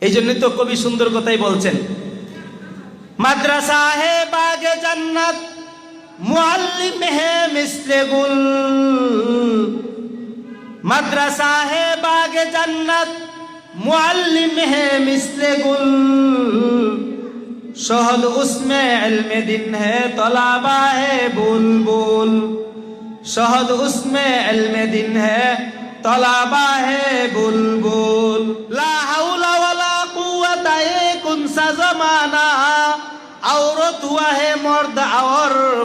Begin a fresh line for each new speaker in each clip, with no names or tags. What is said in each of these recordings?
এই জন্যই তো কবি সুন্দর কথাই বলছেন মাদ্রাসা হে বাগে জান্নাত হে মাদ্রাসা হে বাগে জান্নাত হে উসমে দিন হে তলাবা হে বুলবুল। হে তলাবা হে বুল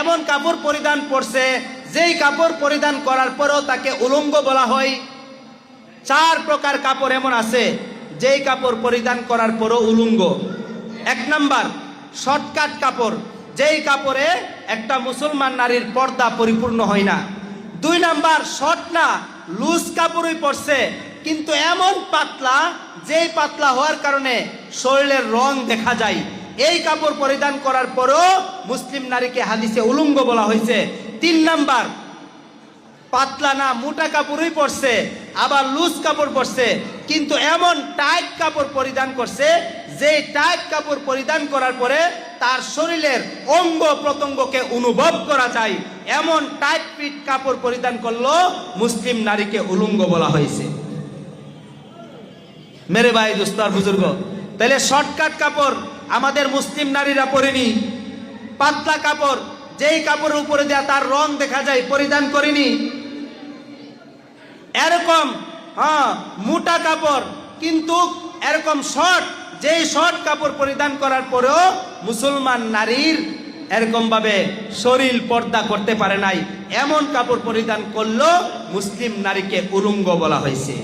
এমন কাপড় পরিধান করছে, যেই কাপড় পরিধান করার পরেও তাকে উলঙ্গ বলা হয়। চার প্রকার কাপড় এমন আছে, যেই কাপড় পরিধান করার পরও উলঙ্গ। এক নাম্বার, শর্টকাট কাপড়, যেই কাপড়ে একটা মুসলমান নারীর পর্দা পরিপূর্ণ হয় না। দুই নাম্বার, শর্ট না, লুজ কাপড়ই পরছে, কিন্তু এমন পাতলা, যেই পাতলা হওয়ার কারণে শরীরের রং দেখা যায়। এই কাপড় পরিধান করার পরও মুসলিম নারীকে হাদিসে উলঙ্গ বলা হয়েছে। তিন নাম্বার, পাতলা না, মোটা কাপড়ই পরছে, আবার লুজ কাপড় পরছে, কিন্তু এমন টাইট কাপড় পরিধান করছে, যে টাইট কাপড় পরিধান করার পরে তার শরীরের অঙ্গ প্রত্যঙ্গকে অনুভব করা যায়। এমন টাইট ফিট কাপড় পরিধান করল মুসলিম নারীকে উলঙ্গ বলা হয়েছে। মেরে ভাই দুস্তার বুজুর্গ তাহলে শর্টকাট কাপড় আমাদের মুসলিম নারীরা পরেনি পাতলা কাপড়, যেই কাপড়ের উপরে দেয়া তার রং দেখা যায়, পরিধান করিনি এরকম হ্যাঁ মোটা কাপড়, কিন্তু এরকম শর্ট যেই শর্ট কাপড় পরিধান করার পরেও মুসলমান নারীর এরকম ভাবে শরীর পর্দা করতে পারে নাই। এমন কাপড় পরিধান করল মুসলিম নারীকে উরুঙ্গ বলা হয়েছে।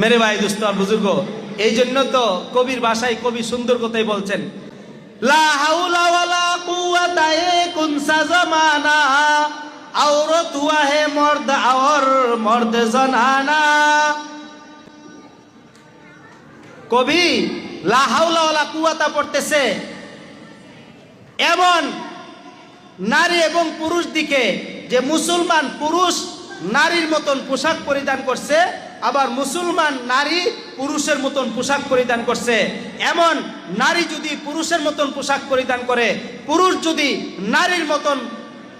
মেরে ভাই দুস্ত বুজুর্গ এই জন্য তো কবির ভাষায় কবি সুন্দর কথাই বলছেন, লা কুনসা হে মর্দ আওর কবি লা কুয়াতা পড়তেছে, এমন নারী এবং পুরুষ দিকে যে মুসলমান পুরুষ নারীর মতন পোশাক পরিধান করছে আবার মুসলমান নারী পুরুষের মতন পোশাক পরিধান করছে। এমন নারী যদি পুরুষের মতন পোশাক পরিধান করে, পুরুষ যদি নারীর মতন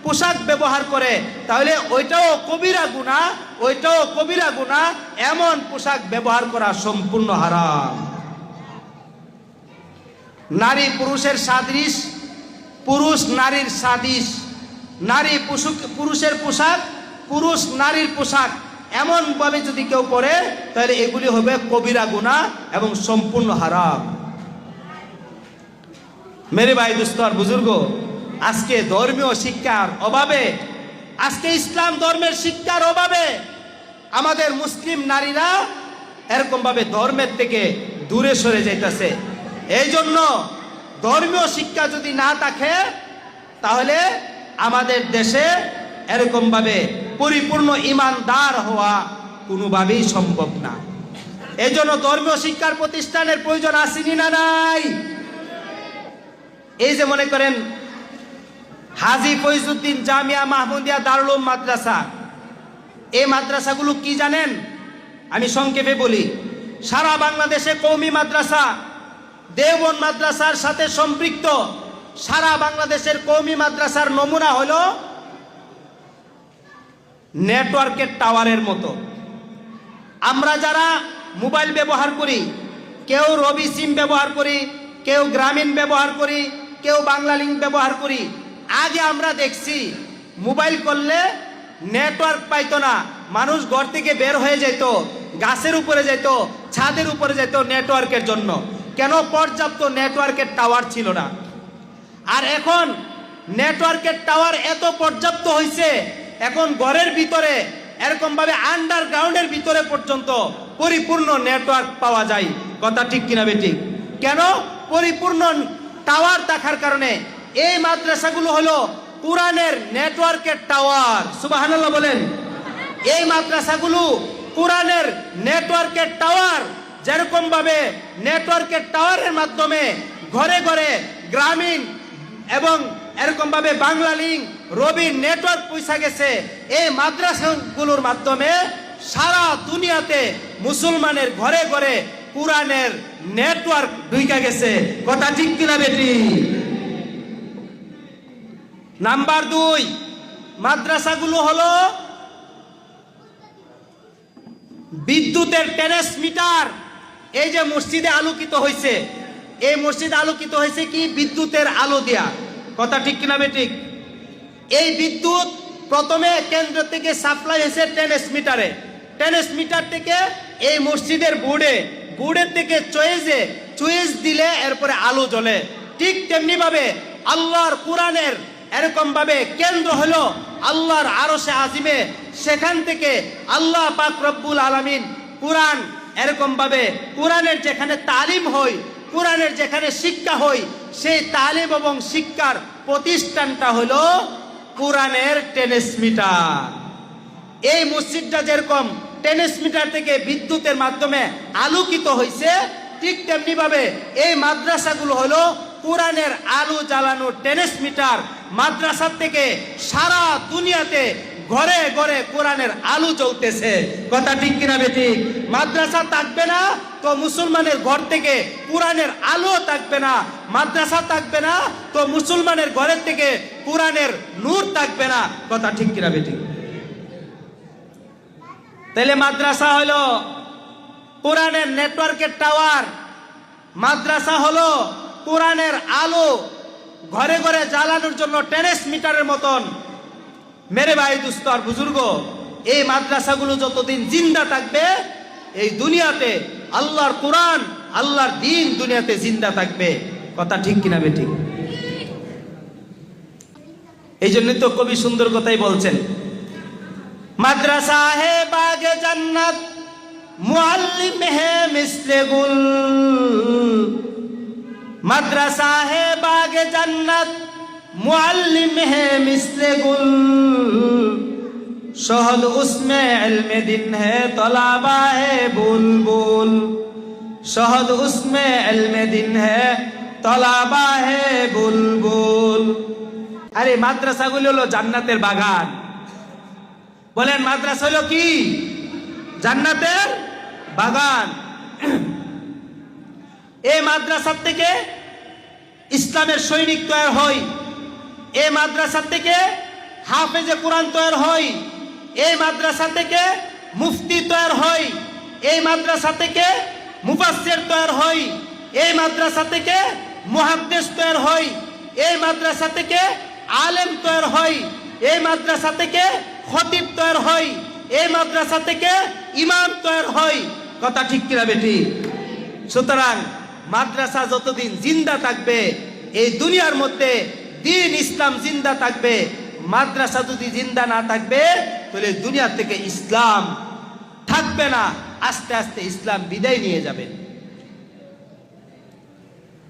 পোশাক ব্যবহার করে, তাহলে ওইটাও কবিরা গুণা, ওইটাও কবিরা গুণা, এমন পোশাক ব্যবহার করা সম্পূর্ণ হারাম। নারী পুরুষের সাদৃশ, পুরুষ নারীর সাদিশ। নারী পুরুষের পোশাক, পুরুষ নারীর পোশাক। এমনভাবে যদি কেউ করে তাহলে এগুলি হবে কবিরা গুণা এবং সম্পূর্ণ হারাম। মেরে ভাই দুস্থ আর বুজুর্গ, আজকে ধর্মীয় শিক্ষার অভাবে, আজকে ইসলাম ধর্মের শিক্ষার অভাবে আমাদের মুসলিম নারীরা এরকম ভাবে ধর্মের থেকে দূরে সরে যাইতেছে। এই জন্য ধর্মীয় শিক্ষা যদি না থাকে, তাহলে আমাদের দেশে এরকম ভাবে পরিপূর্ণ ইমানদার হওয়া কোনোভাবেই সম্ভব না। এই জন্য ধর্মীয় শিক্ষার প্রতিষ্ঠানের প্রয়োজন আসেনি না নাই? এই যে মনে করেন, হাজি ফৈজুদ্দিন জামিয়া মাহমুদিয়া দারুল মাদ্রাসা, এই মাদ্রাসাগুলো কি জানেন? আমি সংক্ষেপে বলি, সারা বাংলাদেশে কৌমি মাদ্রাসা দেওবন মাদ্রাসার সাথে সম্পৃক্ত, সারা বাংলাদেশের কৌমি মাদ্রাসার নমুনা হলো নেটওয়ার্কের টাওয়ারের মতো। আমরা যারা মোবাইল ব্যবহার করি, কেউ রবি সিম ব্যবহার করি, কেউ গ্রামীণ ব্যবহার করি, কেউ বাংলা লিঙ্ক ব্যবহার করি, আগে আমরা দেখছি মোবাইল করলে নেটওয়ার্ক পাইতো না, মানুষ ঘর থেকে বের হয়ে যেত, গাছের উপরে যেত, ছাদের উপরে যেত নেটওয়ার্কের জন্য। কেন পর্যাপ্ত নেটওয়ার্কের টাওয়ার ছিল না? আর এখন নেটওয়ার্কের টাওয়ার এত পর্যাপ্ত হয়েছে এখন ঘরের ভিতরে এরকম ভাবে আন্ডারগ্রাউন্ডের ভিতরে পর্যন্ত পরিপূর্ণ নেটওয়ার্ক পাওয়া যায়। কথা ঠিক কিনা বেঠিক? কেন? পরিপূর্ণ টাওয়ার থাকার কারণে। এই মাদ্রাসাগুলো হলো কোরআনের নেটওয়ার্কের টাওয়ার সুবাহানাল্লাহ বলেন। এই মাদ্রাসাগুলো কোরআনের নেটওয়ার্কের টাওয়ার যেরকম ভাবে নেটওয়ার্কের টাওয়ারের মাধ্যমে ঘরে ঘরে গ্রামীণ এবং এরকম ভাবে বাংলা লিঙ্ক রবি নেটওয়ার্ক পয়সা গেছে। এই মাদ্রাসাগুলোর মাধ্যমে সারা দুনিয়াতে মুসলমানের ঘরে ঘরে কোরআনের নেটওয়ার্ক ঢুইকা গেছে। কথা ঠিক কিনা বেটি? নাম্বার দুই, মাদ্রাসাগুলো হলো বিদ্যুতের ট্রান্সমিটার এই যে মসজিদে আলোকিত হয়েছে এই মসজিদ আলোকিত হয়েছে কি? বিদ্যুতের আলো দেয়া। কথা ঠিক কিনা ঠিক? এই বিদ্যুৎ প্রথমে কেন্দ্র থেকে সাপ্লাই হয়েছে ট্রান্সমিটারে ট্রান্সমিটার থেকে এই মসজিদের বোর্ডে বোর্ডের থেকে চয়েজে, চয়েজ দিলে এরপরে আলো জ্বলে। ঠিক তেমনি ভাবে আল্লাহর কোরআনের এরকম ভাবে কেন্দ্র হলো আল্লাহর আরশে আজিমে। সেখান থেকে আল্লাহ পাক রব্বুল আলামিন কোরআন এরকম ভাবে কোরআনের যেখানে তালিম হয় কোরআনের যেখানে শিক্ষা হয় সেই তালিম এবং শিক্ষার প্রতিষ্ঠানটা হল কোরআনের ট্রান্সমিটার এই মসজিদটা যেরকম ট্রান্সমিটার থেকে বিদ্যুতের মাধ্যমে আলোকিত হয়েছে ঠিক তেমনি ভাবে এই মাদ্রাসাগুলো হলো কোরআনের আলো জ্বালানোর ট্রান্সমিটার মাদ্রাসার থেকে সারা দুনিয়াতে ঘরে ঘরে কোরআনের আলো জ্বলতেছে। কথা ঠিক কিনা বেঠিক মাদ্রাসা থাকবে না তো মুসলমানের ঘর থেকে কোরআনের আলো থাকবে না। মাদ্রাসা থাকবে না তো মুসলমানের ঘরের থেকে কোরআনের নূর থাকবে না। কথা ঠিক কিনা বেঠিক তাহলে মাদ্রাসা হলো কোরআনের নেটওয়ার্কের টাওয়ার। মাদ্রাসা হলো কোরআনের আলো ঘরে ঘরে জ্বালানোর জন্য টেরেস মিটারের মতন। মেরে ভাই দুস্ত আর বুজুর্গ, এই মাদ্রাসাগুলো যতদিন জিন্দা থাকবে, এই দুনিয়াতে আল্লাহর কোরআন, আল্লাহর দিন দুনিয়াতে জিন্দা থাকবে। কথা ঠিক কিনা বে ঠিক এই জন্যই তো কবি সুন্দর কথাই বলছেন, মাদ্রাসা হে বাগে জান্নাত, মুআল্লিম হে মিসলে গুল। মাদ্রাসা হে বাগে জান্নাত মুআল্লিম হে মিসলে গুল। শহদ উসমে ইলমে দিন হে তলাবা হে বুলবুল। শহদ উসমে ইলমে দিন হে তলাবা হে বুলবুল। আরে মাদ্রাসাগুলো হলো জান্নাতের বাগান। বলেন মাদ্রাসা হলো কি? জান্নাতের বাগান। এই মাদ্রাসার থেকে ইসলামের সৈনিক তৈরি হয়। এই মাদ্রাসা থেকে হাফেজে কোরআন তৈরি হয় এই মাদ্রাসা থেকে মুফতি তৈরি হয় এই মাদ্রাসা থেকে মুফাসসির তৈরি হয় এই মাদ্রাসা থেকে মুহাদ্দিস তৈরি হয় এই মাদ্রাসা থেকে আলেম তৈরি হয় এই মাদ্রাসা থেকে খতিব তৈরি হয় এই মাদ্রাসা থেকে ইমাম তৈরি হয়। কথা ঠিক কিনা বেটি? সুতরাং মাদ্রাসা যতদিন জিন্দা থাকবে, এই দুনিয়ার মধ্যে দিন ইসলাম জিন্দা থাকবে, মাদ্রাসা যদি জিন্দা না থাকবে, তাহলে দুনিয়া থেকে ইসলাম থাকবে না, আস্তে আস্তে ইসলাম বিদায় নিয়ে যাবে।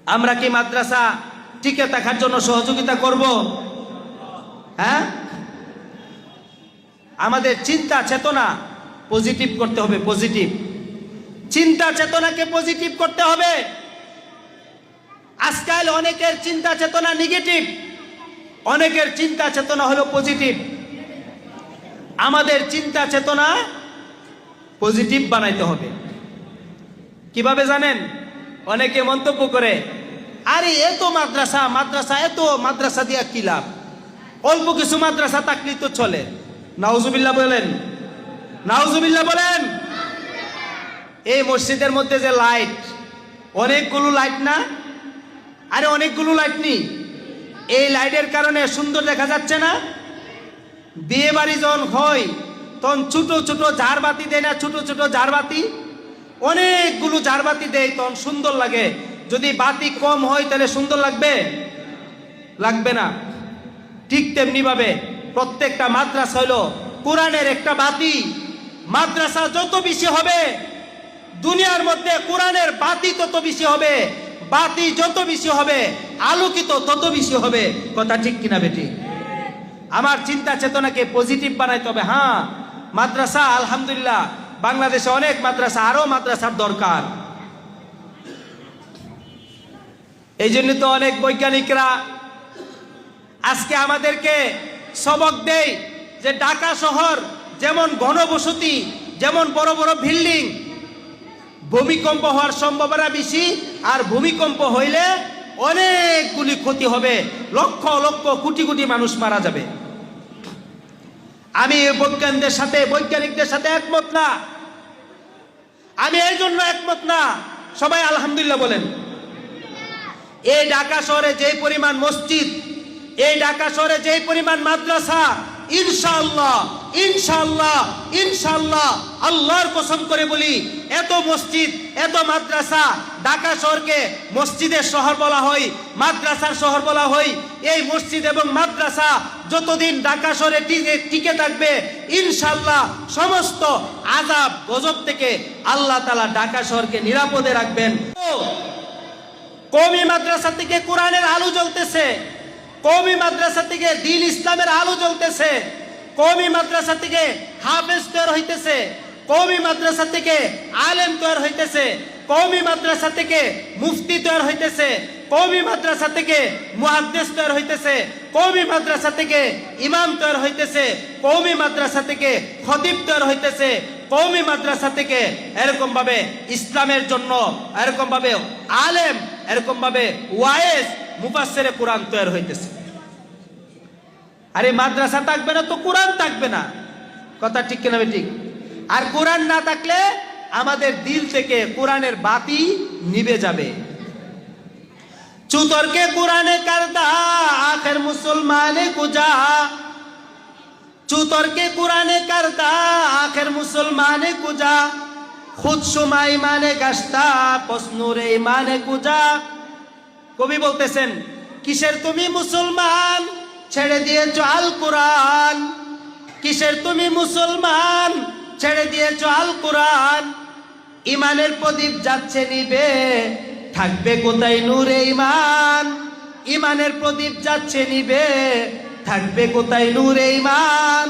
আমরা কি মাদ্রাসা টিকে থাকার জন্য সহযোগিতা করব? হ্যাঁ? আমাদের চিন্তা চেতনা পজিটিভ করতে হবে পজিটিভ চিন্তা চেতনাকে পজিটিভ করতে হবে। আজকাল অনেকের চিন্তা চেতনা নেগেটিভ অনেকের চিন্তা চেতনা হলো পজিটিভ আমাদের চিন্তা চেতনা পজিটিভ বানাইতে হবে। কীভাবে জানেন? অনেকে মন্তব্য করে, আরে, এত মাদ্রাসা মাদ্রাসা, এত মাদ্রাসা দিয়া কি লাভ? অল্প কিছু মাদ্রাসা থাকলেই তো চলে। নাউজুবিল্লাহ বলেন। নাউজুবিল্লাহ বলেন। এই মসজিদের মধ্যে যে লাইট অনেকগুলো লাইট না? আরে, অনেকগুলো লাইট নেই। এই লাইটের কারণে সুন্দর দেখা যাচ্ছে না? বিয়ে বাড়ি যখন হয়, তখন ছোট ছোট ঝাড়বাতি দেয় না? ছোট ছোট ঝাড়বাতি? অনেকগুলো ঝাড়বাতি দেয়, তখন সুন্দর লাগে। যদি বাতি কম হয়, তাহলে সুন্দর লাগবে? লাগবে না। ঠিক তেমনি ভাবে প্রত্যেকটা মাদ্রাসা হলো কোরআনের একটা বাতি। মাদ্রাসা যত বেশি হবে, দুনিয়ার মধ্যে কোরআনের বাতি তত বেশি হবে। বাতি যত বেশি হবে, আলোকিত তত বেশি হবে। কথা ঠিক কিনা বেটি? আমার চিন্তা চেতনাকে পজিটিভ বানাইতে হবে হ্যাঁ। মাদ্রাসা, আলহামদুলিল্লাহ, বাংলাদেশে অনেক মাদ্রাসা, আরও মাদ্রাসার দরকার। এই জন্য তো অনেক বৈজ্ঞানিকরা আজকে আমাদেরকে সবক দেয় যে ঢাকা শহর যেমন ঘনবসতি, যেমন বড় বড় বিল্ডিং ভূমিকম্প হওয়ার সম্ভাবনা বেশি, আর ভূমিকম্প হইলে অনেকগুলি ক্ষতি হবে। লক্ষ লক্ষ কোটি কোটি মানুষ মারা যাবে। আমি বৈজ্ঞানিকদের সাথে বৈজ্ঞানিকদের সাথে একমত না। আমি এই জন্য একমত না। সবাই আলহামদুলিল্লাহ বলেন। এই ঢাকা শহরে যে পরিমাণ মসজিদ, এই ঢাকা শহরে যে পরিমাণ মাদ্রাসা ইনশাআল্লাহ ইনশাআল্লাহ ইনশাআল্লাহ। আল্লাহর কসম করে বলি, এত মসজিদ, এত মাদ্রাসা ঢাকা শহরকে মসজিদের শহর বলা হয়, মাদ্রাসার শহর বলা হয়। এই মসজিদ এবং মাদ্রাসা যতদিন ঢাকা শহরে টিকে থাকবে ইনশাল্লাহ সমস্ত আজাব গজব থেকে আল্লাহ তালা ঢাকা শহরকে নিরাপদে রাখবেন। কৌমি মাদ্রাসা থেকে কোরআনের আলো জ্বলতেছে। কৌমি মাদ্রাসা থেকে দিন ইসলামের আলো জ্বলতেছে। কৌমি মাদ্রাসা থেকে হাফেজ তৈরি হইতেছে। কৌমি মাদ্রাসা থেকে আলেম তৈরি হইতেছে। কৌমি মাদ্রাসা থেকে মুফতি তৈরি হইতেছে। কৌমি মাদ্রাসা থেকে মুহাদ্দেস তৈরি হইতেছে। কৌমি মাদ্রাসা থেকে ইমাম তৈরি হইতেছে। কৌমি মাদ্রাসা থেকে খতিব তৈরি হইতেছে। কৌমি মাদ্রাসা থেকে এরকম ভাবে ইসলামের জন্য এরকম ভাবে আলেম এরকম ভাবে ওয়াইস মুফাসসিরে কোরআন তৈরি হইতেছে। আরে মাদ্রাসা থাকবে না তো কোরআন থাকবে না। কথা ঠিক কিনা ঠিক? আর কোরআন না থাকলে আমাদের দিল থেকে কোরআনের বাতি নিবে যাবে। চুতরকে কোরআনে করদা, আখের মুসলমানে কুজা। চুতরকে কোরআনে করদা, আখের মুসলমানে কুজা। খুদ সুমাই মানে গাস্তা পসনুরে মানে কুজা কবি বলতেছেন, কিসের তুমি মুসলমান? ছেড়ে দিয়েছ আল কোরআন। কিসের তুমি মুসলমান? ছেড়ে দিয়েছ আল কোরআন। ইমানের প্রদীপ যাচ্ছে নিবে, থাকবে কোথায় নূরে ইমান ইমানের প্রদীপ যাচ্ছে নিবে, থাকবে কোথায় নূরে ইমান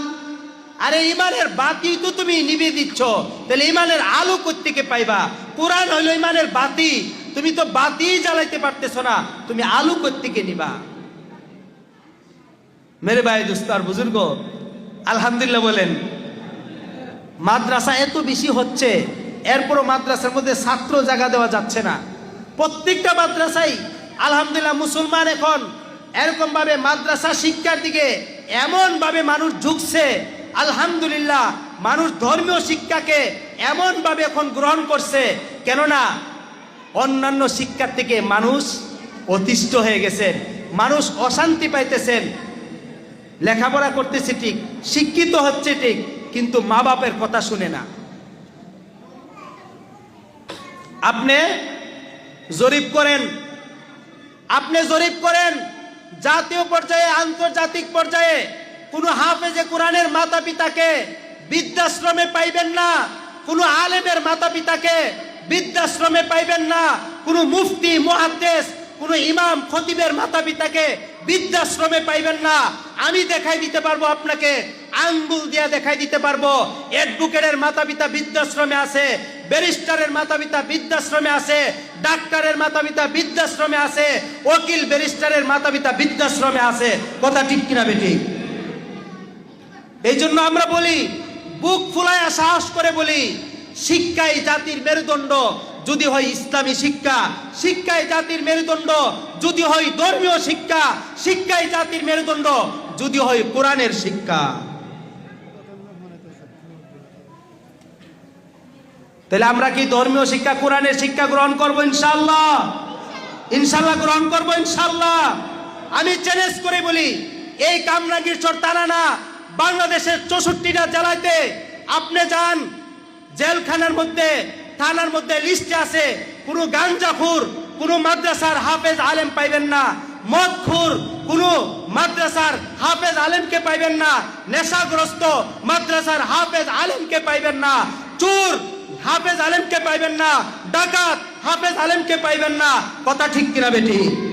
আরে ইমানের বাতি তো তুমি নিবে দিচ্ছ। তাহলে ইমানের আলো কোত্থেকে পাইবা? কোরআন হইল ইমানের বাতি। তুমি তো বাতি জ্বালাইতে পারতেছো না, তুমি আলু কোত্থেকে নিবা? মেরে ভাই দুস্তার বুজুর্গ, আলহামদুলিল্লাহ বলেন, মাদ্রাসা এত বেশি হচ্ছে, এরপরও মাদ্রাসার মধ্যে ছাত্র জায়গা দেওয়া যাচ্ছে না। প্রত্যেকটা মাদ্রাসাই, আলহামদুলিল্লাহ, মুসলমান এখন এরকম ভাবে মাদ্রাসা শিক্ষার দিকে এমন ভাবে মানুষ ঝুঁকছে আলহামদুলিল্লাহ, মানুষ ধর্মীয় শিক্ষাকে এমন ভাবে এখন গ্রহণ করছে, কেননা অন্যান্য শিক্ষার থেকে মানুষ অতিষ্ঠ হয়ে গেছেন, মানুষ অশান্তি পাইতেছেন। লেখাপড়া করতেছে ঠিক, শিক্ষিত হচ্ছে ঠিক, কিন্তু মা বাপের কথা শুনে না। আপনি জরিপ করেন, আপনি জরিপ করেন, জাতীয় পর্যায়ে, আন্তর্জাতিক পর্যায়ে কোনো হাফেজে কোরআনের মাতা পিতাকে বৃদ্ধাশ্রমে পাইবেন না, কোনো আলেমের মাতা পিতাকে বৃদ্ধাশ্রমে পাইবেন না, কোনো মুফতি, মুহাদ্দেস, কোনো ইমাম, খতিবের মাতা পিতাকে বৃদ্ধাশ্রমে পাইবেন না। আমি দেখাই দিতে পারব আপনাকে, আঙ্গুল দিয়া দেখাই দিতে পারব। এডভোকেটের মাতা পিতা বৃদ্ধাশ্রমে আছে, ব্যারিস্টারের মাতা পিতা বৃদ্ধাশ্রমে আছে, ডাক্তারের মাতা পিতা বৃদ্ধাশ্রমে আছে, ওকিল ব্যারিস্টারের মাতা পিতা বৃদ্ধাশ্রমে আছে। কথা ঠিক কিনা বেটি এই জন্য আমরা বলি, বুক ফুলায়া সাহস করে বলি, শিক্ষাই জাতির মেরুদণ্ড, যদি হয় ইসলামী শিক্ষা। শিক্ষাই জাতির মেরুদণ্ড, যদি হয় ধর্মীয় শিক্ষা। শিক্ষাই জাতির মেরুদণ্ড, যদি হয় কোরআনের শিক্ষা। তাহলে আমরা কি ধর্মীয় শিক্ষা, কোরআনের শিক্ষা গ্রহণ করব ইনশাল্লাহ ইনশাল্লাহ গ্রহণ করব ইনশাল্লাহ আমি চ্যালেঞ্জ করে বলি, এই কামরাঙ্গীর চর তারা না বাংলাদেশের চৌষট্টিটা জেলাতে আপনি যান, জেলখানার মধ্যে, থানার মধ্যে লিস্টে আছে, কোনো গাঞ্জাখুর, কোনো মাদ্রাসার হাফেজ আলেম পাইবেন না, মদখুর, কোনো মাদ্রাসার হাফেজ আলেমকে পাইবেন না, নেশাগ্রস্ত মাদ্রাসার হাফেজ আলেমকে পাইবেন না, চোর হাফেজ আলেমকে পাইবেন না, ডাকাত হাফেজ আলেমকে পাইবেন না। কথা ঠিক কিনা বেটি?